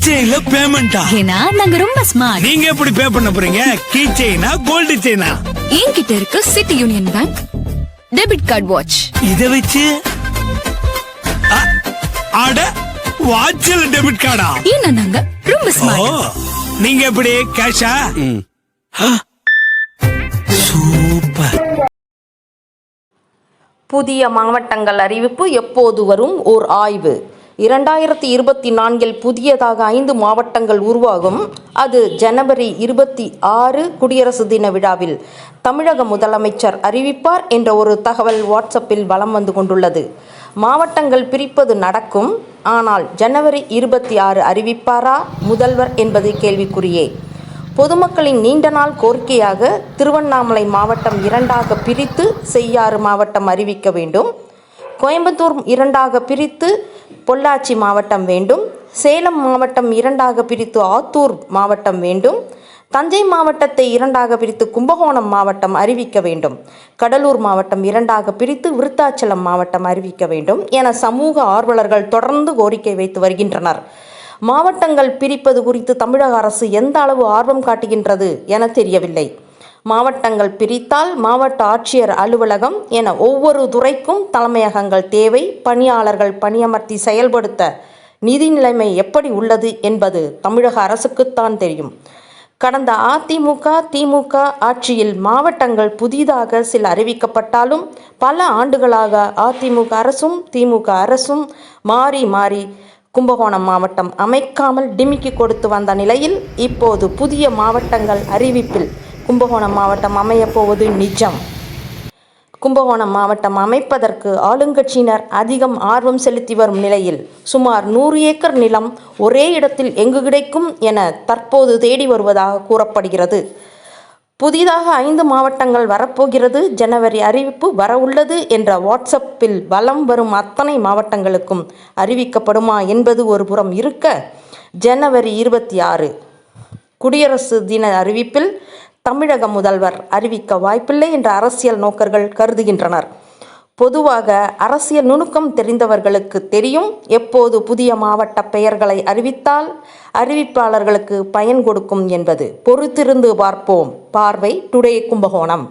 செயின்ல பேமெண்டா ஏன்னா நாங்க ரொம்ப ஸ்மார்ட் நீங்க எப்படி பே பண்ண போறீங்க? கீ செயினா கோல்டு செயினா? என்கிட்ட இருக்கு city union bank debit card watch இத வச்சு அட வாட்ச்ல டெபிட் கார்டா ஏன்னா நாங்க ரொம்ப ஸ்மார்ட் நீங்க எப்படி கேஷா சூப்பர். புதிய மாவட்டங்கள் அறிவிப்பு எப்போது வரும்? ஓர் ஆய்வு. இரண்டாயிரத்தி இருபத்தி நான்கில் புதியதாக ஐந்து மாவட்டங்கள் உருவாகும். அது ஜனவரி இருபத்தி ஆறு குடியரசு தின விழாவில் தமிழக முதலமைச்சர் அறிவிப்பார் என்ற ஒரு தகவல் வாட்ஸ்அப்பில் வலம் வந்து கொண்டுள்ளது. மாவட்டங்கள் பிரிப்பது நடக்கும். ஆனால் ஜனவரி இருபத்தி ஆறு அறிவிப்பாரா? முதல்வர் என்பது கேள்விக்குறியே. பொதுமக்களின் நீண்ட நாள் கோரிக்கையாக திருவண்ணாமலை மாவட்டம் இரண்டாக பிரித்து செய்யாறு மாவட்டம் அறிவிக்க வேண்டும். கோயம்புத்தூர் இரண்டாக பிரித்து பொள்ளாச்சி மாவட்டம் வேண்டும் சேலம் மாவட்டம் இரண்டாக பிரித்து ஆத்தூர் மாவட்டம் வேண்டும் தஞ்சை மாவட்டத்தை இரண்டாக பிரித்து கும்பகோணம் மாவட்டம் அறிவிக்க வேண்டும் கடலூர் மாவட்டம் இரண்டாக பிரித்து விருத்தாச்சலம் மாவட்டம் அறிவிக்க வேண்டும் என சமூக ஆர்வலர்கள் தொடர்ந்து கோரிக்கை வைத்து வருகின்றனர். மாவட்டங்கள் பிரிப்பது குறித்து தமிழக அரசு எந்த அளவு ஆர்வம் காட்டுகின்றது என தெரியவில்லை. மாவட்டங்கள் பிரித்தால் மாவட்ட ஆட்சியர் அலுவலகம் என ஒவ்வொரு துறைக்கும் தலைமையகங்கள் தேவை. பணியாளர்கள் பணியமர்த்தி செயல்படுத்த நிதி நிலைமை எப்படி உள்ளது என்பது தமிழக அரசுக்குத்தான் தெரியும். கடந்த அதிமுக திமுக ஆட்சியில் மாவட்டங்கள் புதிதாக சில அறிவிக்கப்பட்டாலும் பல ஆண்டுகளாக அதிமுக அரசும் திமுக அரசும் மாறி மாறி கும்பகோணம் மாவட்டம் அமைக்காமல் டிமிக்கி கொடுத்து வந்த நிலையில் இப்போது புதிய மாவட்டங்கள் அறிவிப்பில் கும்பகோணம் மாவட்டம் அமையப்போவது நிஜம். கும்பகோணம் மாவட்டம் அமைப்பதற்கு ஆளுங்கட்சியினர் அதிகம் ஆர்வம் செலுத்தி வரும் நிலையில் சுமார் நூறு ஏக்கர் நிலம் ஒரே இடத்தில் எங்கு கிடைக்கும் என தற்போது தேடி வருவதாக கூறப்படுகிறது. புதிதாக ஐந்து மாவட்டங்கள் வரப்போகிறது. ஜனவரி அறிவிப்பு வரவுள்ளது என்ற வாட்ஸ்அப்பில் வலம் வரும் அத்தனை மாவட்டங்களுக்கும் அறிவிக்கப்படுமா என்பது ஒரு புறம் இருக்க ஜனவரி இருபத்தி ஆறு. குடியரசு தின அறிவிப்பில் தமிழக முதல்வர் அறிவிக்க வாய்ப்பில்லை என்ற அரசியல் நோக்கர்கள் கருதுகின்றனர். பொதுவாக அரசியல் நுணுக்கம் தெரிந்தவர்களுக்கு தெரியும். எப்போது புதிய மாவட்ட பெயர்களை அறிவித்தால் அறிவிப்பாளர்களுக்கு பயன் கொடுக்கும் என்பது பொறுத்திருந்து பார்ப்போம். பார்வை டுடே கும்பகோணம்.